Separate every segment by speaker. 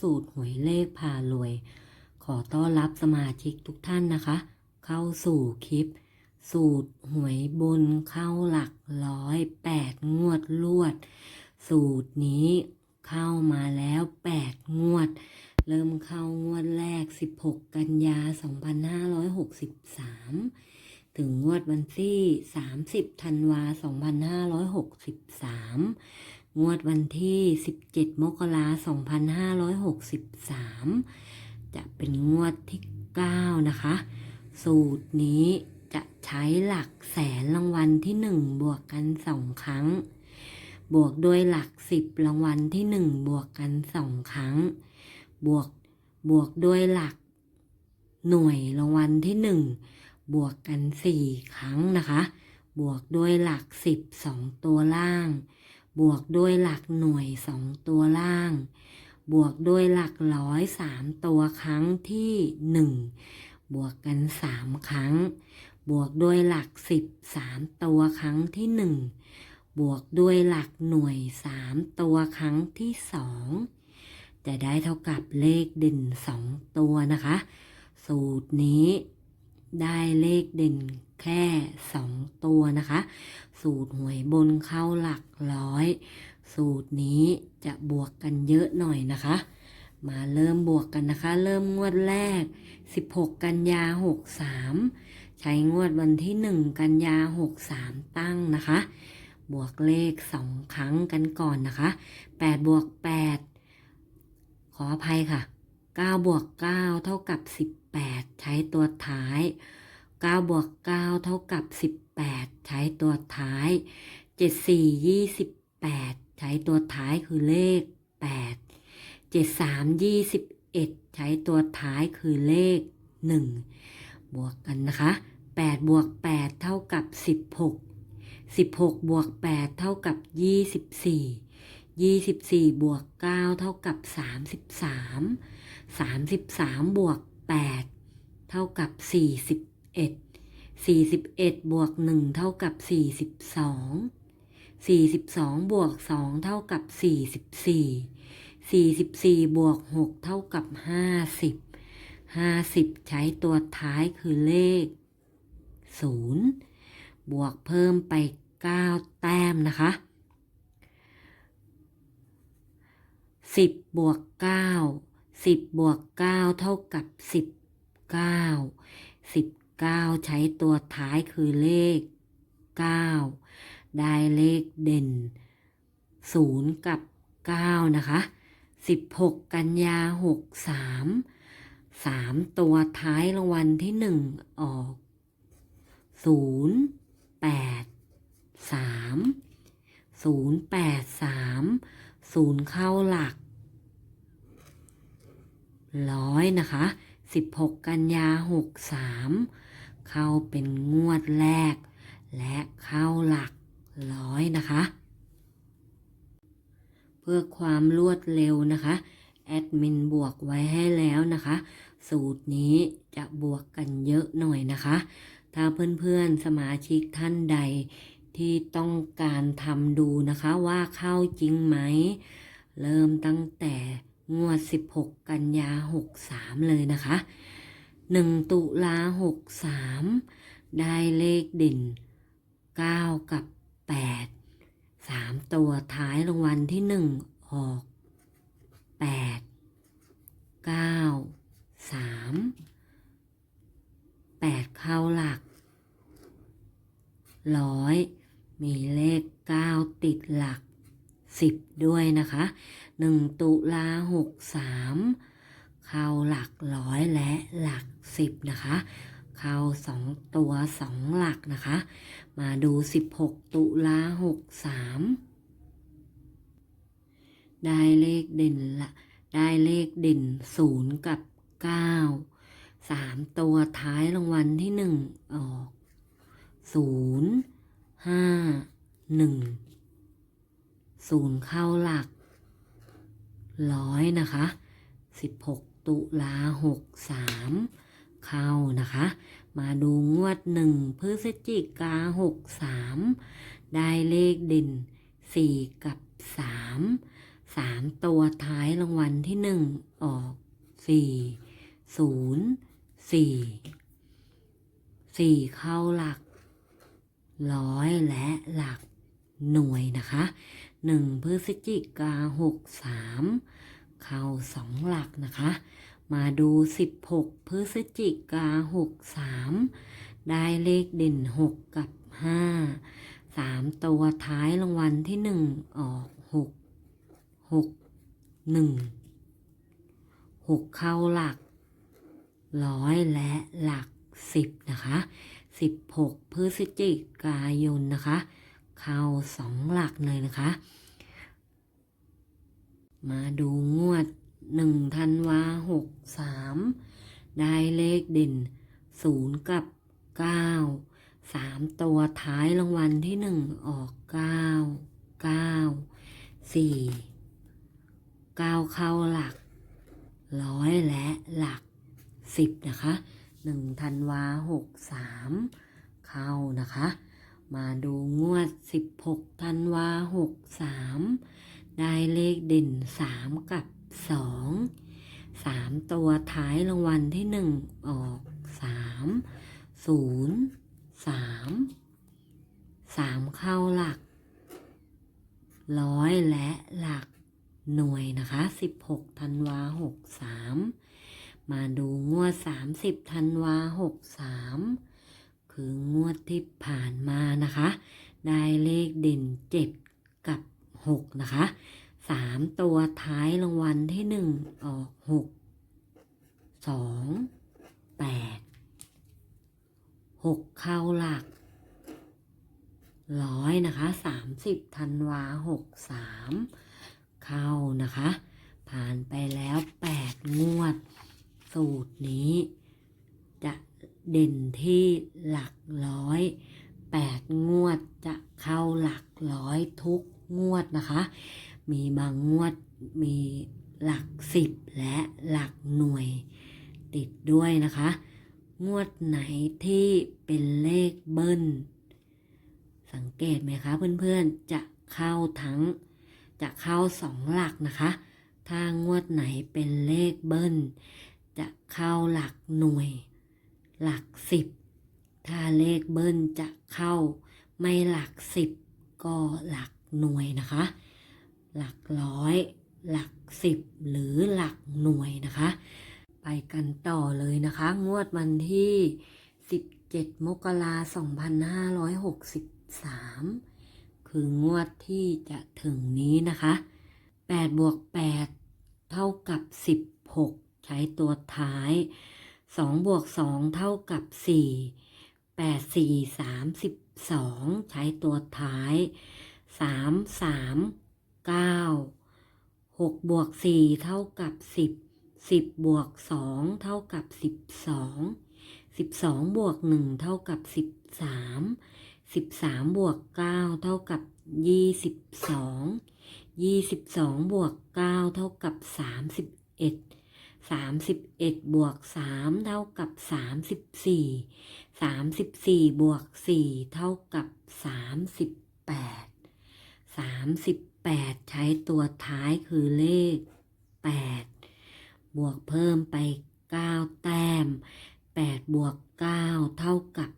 Speaker 1: สูตรหวยเลขพารวย ขอต้อนรับสมาชิกทุกท่านนะคะ เข้าสู่คลิป สูตรหวยบนเข้าหลักร้อยแปดงวดลวด สูตรนี้เข้ามาแล้วแปดงวด เริ่มเข้างวดแรก 16 กันยา 2563 ถึงงวดวันที่ 30 ธันวา 2563 งวดวันที่ 17 มกราคม 2563 จะเป็นงวดที่ 9 นะคะ สูตรนี้จะใช้หลักแสนรางวัลที่ 1 บวกกัน 2 ครั้ง บวกด้วยหลัก 10 รางวัลที่ 1 บวกกัน 2 ครั้ง บวกบวกด้วยหลัก หน่วยรางวัลที่ 1 บวกกัน 4 ครั้งนะคะ บวกด้วยหลัก 10 2 ตัวล่าง บวกด้วยหลักหน่วย2ตัวล่าง บวกด้วยหลักร้อย3ตัวครั้งที่1บวกกัน3ครั้ง บวกด้วยหลัก10 3ตัวครั้งที่1บวกด้วยหลักหน่วย3ตัวครั้งที่2จะได้เท่ากับเลขเด่น2ตัวนะคะ สูตรนี้ ได้เลขเด่นแค่ 2 ตัวนะคะ สูตรหวยบนเข้าหลักร้อย สูตรนี้จะบวกกันเยอะหน่อยนะคะ มาเริ่มบวกกันนะคะ เริ่มงวดแรก 16 กันยา 63 ใช้งวดวันที่ 1 กันยา 63 ตั้งนะคะ บวกเลข 2 ครั้งกันก่อนนะคะ 8 บวก 8 ขออภัยค่ะ 9บวก9เท่ากับ 18 ใช้ตัวท้าย9บวก9เท่ากับ 18 ใช้ตัวท้าย 7 4 28 ใช้ตัวท้ายคือเลข 8 7 3 21 ใช้ตัวท้ายคือเลข 1 บวกกันนะคะ 8 บวก 8 เท่ากับ 16 16 บวก 8 เท่ากับ 24 24 บวก 9 เท่ากับ 33 33 บวก 8 เท่ากับ 41 41 บวก 1 เท่ากับ 42 42 บวก 2 เท่ากับ 44 44 บวก 6 เท่ากับ 50 50 ใช้ตัวท้ายคือเลข 0 บวกเพิ่มไป 9 แต้มนะคะ 10 บวก 9 10บวก9เท่ากับ19 19ใช้ตัวท้ายคือเลข9ได้เลขเด่น0กับ9นะคะ16กันยา63 3ตัวท้ายรางวัลที่1ออก0 8 3 0 8 3 0เข้าหลัก ร้อยนะคะ 16 กันยา 63 เข้าเป็นงวดแรก และเข้าหลักร้อยนะคะ เพื่อความรวดเร็วนะคะ แอดมินบวกไว้ให้แล้วนะคะ สูตรนี้จะบวกกันเยอะหน่อยนะคะ ถ้าเพื่อนๆสมาชิกท่านใดที่ต้องการทำดูนะคะว่าเข้าจริงไหม เริ่มตั้งแต่ งวด 16 กันยา 63 เลยนะคะ 1 ตุลา 63 ได้เลขเด่น 9 กับ 8 3 ตัวท้ายรางวัลที่ 1 ออก 8 9 3 8 เข้าหลักร้อยมีเลข 9 ติดหลัก 10 ด้วยนะคะ หนึ่งตุลาหกสามเข้าหลักร้อยและหลักสิบนะคะ เข้าสองตัวสองหลักนะคะ มาดูสิบหกตุลาหกสามได้เลขเด่นละได้เลขเด่นศูนย์กับเก้าสามตัวท้ายรางวัลที่หนึ่งออกศูนย์ห้าหนึ่งศูนย์เข้าหลัก ร้อยนะคะ 16 ตุลา63 เข้านะคะ มาดูงวด 1 พฤศจิกา 63 ได้เลขเด่น 4 กับ3สามตัวท้ายรางวัลที่หนึ่งออกสี่ศูนย์สี่สี่เข้าหลักร้อยและหลักหน่วยนะคะ หนึ่งพฤศจิกาหกสามเข้าสองหลักนะคะ มาดูสิบหกพฤศจิกาหกสามได้เลขเด่นหกกับห้าสามตัวท้ายรางวัลที่หนึ่งออกหกหกหนึ่งหกเข้าหลักร้อยและหลักสิบนะคะสิบหกพฤศจิกายนนะคะ เข้าสองหลักเลยนะคะ มาดูงวดหนึ่งธันวาหกสามได้เลขเด่นศูนย์กับเก้าสามตัวท้ายรางวัลที่หนึ่งออกเก้าเก้าสี่เก้าเข้าหลักร้อยและหลักสิบนะคะหนึ่งธันวาหกสามเข้านะคะ มาดูงวดสิบหกธันวาหกสามได้เลขเด่นสามกับสองสามตัวท้ายรางวัลที่หนึ่งออกสามศูนย์สามสามเข้าหลัก ร้อยและหลักหน่วยนะคะสิบหกธันวาหกสามมาดูงวดสามสิบธันวาหกสาม คืองวดที่ผ่านมานะคะ ได้เลขเด่นเจ็ดกับหกนะคะสามตัวท้ายรางวัลที่หนึ่งออกหกสองแปดหกเข้าหลักร้อยนะคะสามสิบธันวาหกสามเข้านะคะ ผ่านไปแล้วแปดงวด สูตรนี้จะ เด่นที่หลักร้อยแปดงวดจะเข้าหลักร้อยทุกงวดนะคะ มีบางงวดมีหลักสิบและหลักหน่วยติดด้วยนะคะ งวดไหนที่เป็นเลขเบิ้ล สังเกตไหมคะเพื่อนๆ จะเข้าทั้ง จะเข้าสองหลักนะคะ ถ้างวดไหนเป็นเลขเบิ้ล จะเข้าหลักหน่วย หลักสิบ ถ้าเลขเบิ้ลจะเข้า ไม่หลักสิบก็หลักหน่วยนะคะ หลักร้อย หลักสิบหรือหลักหน่วยนะคะ ไปกันต่อเลยนะคะ งวดวันที่ 17 มกราคม2563 คืองวดที่จะถึงนี้นะคะ8บวก8เท่ากับ 16 ใช้ตัวท้าย 2บวก2เท่ากับ4 8 4 32ใช้ตัวท้าย3 3 9 6บวก4เท่ากับ10 10บวก2เท่ากับ12 12บวก1เท่ากับ13 13บวก9เท่ากับ22 22บวก9เท่ากับ31 31 บวก 3 เท่ากับ 34 34 บวก 4 เท่ากับ 38 38 ใช้ตัวท้ายคือเลข 8 บวกเพิ่มไป 9 แต้ม 8 บวก 9 เท่ากับ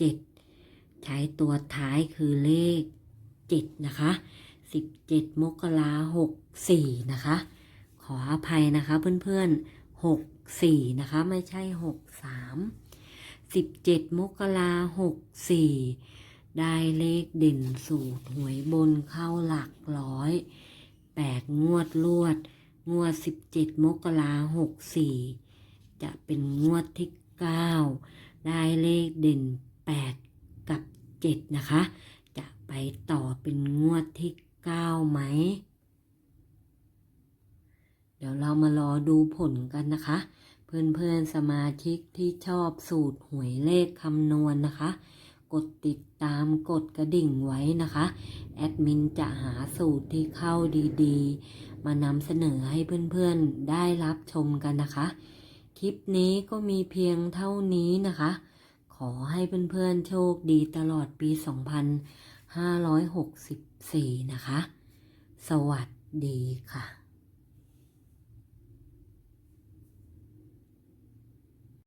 Speaker 1: 17 ใช้ตัวท้ายคือเลข 7 นะคะ 17 มกราหกสี่นะคะ ขออภัยนะคะเพื่อนๆหกสี่นะคะ ไม่ใช่หกสามสิบเจ็ดมกราหกสี่ได้เลขเด่นสูตรหวยบนเข้าหลักร้อยแปดงวดลวด งวดสิบเจ็ดมกราหกสี่จะเป็นงวดที่เก้าได้เลขเด่นแปดกับเจ็ดนะคะ จะไปต่อเป็นงวดที่เก้าไหม เดี๋ยวเรามารอดู ผลกันนะคะ เพื่อนๆสมาชิกที่ชอบสูตรหวยเลขคำนวณนะคะ กดติดตามกดกระดิ่งไว้นะคะ แอดมินจะหาสูตรที่เข้าดีๆ มานำเสนอให้เพื่อนๆได้รับชมกันนะคะ คลิปนี้ก็มีเพียงเท่านี้นะคะ ขอให้เพื่อนๆโชคดีตลอดปี 2564 นะคะ สวัสดีค่ะ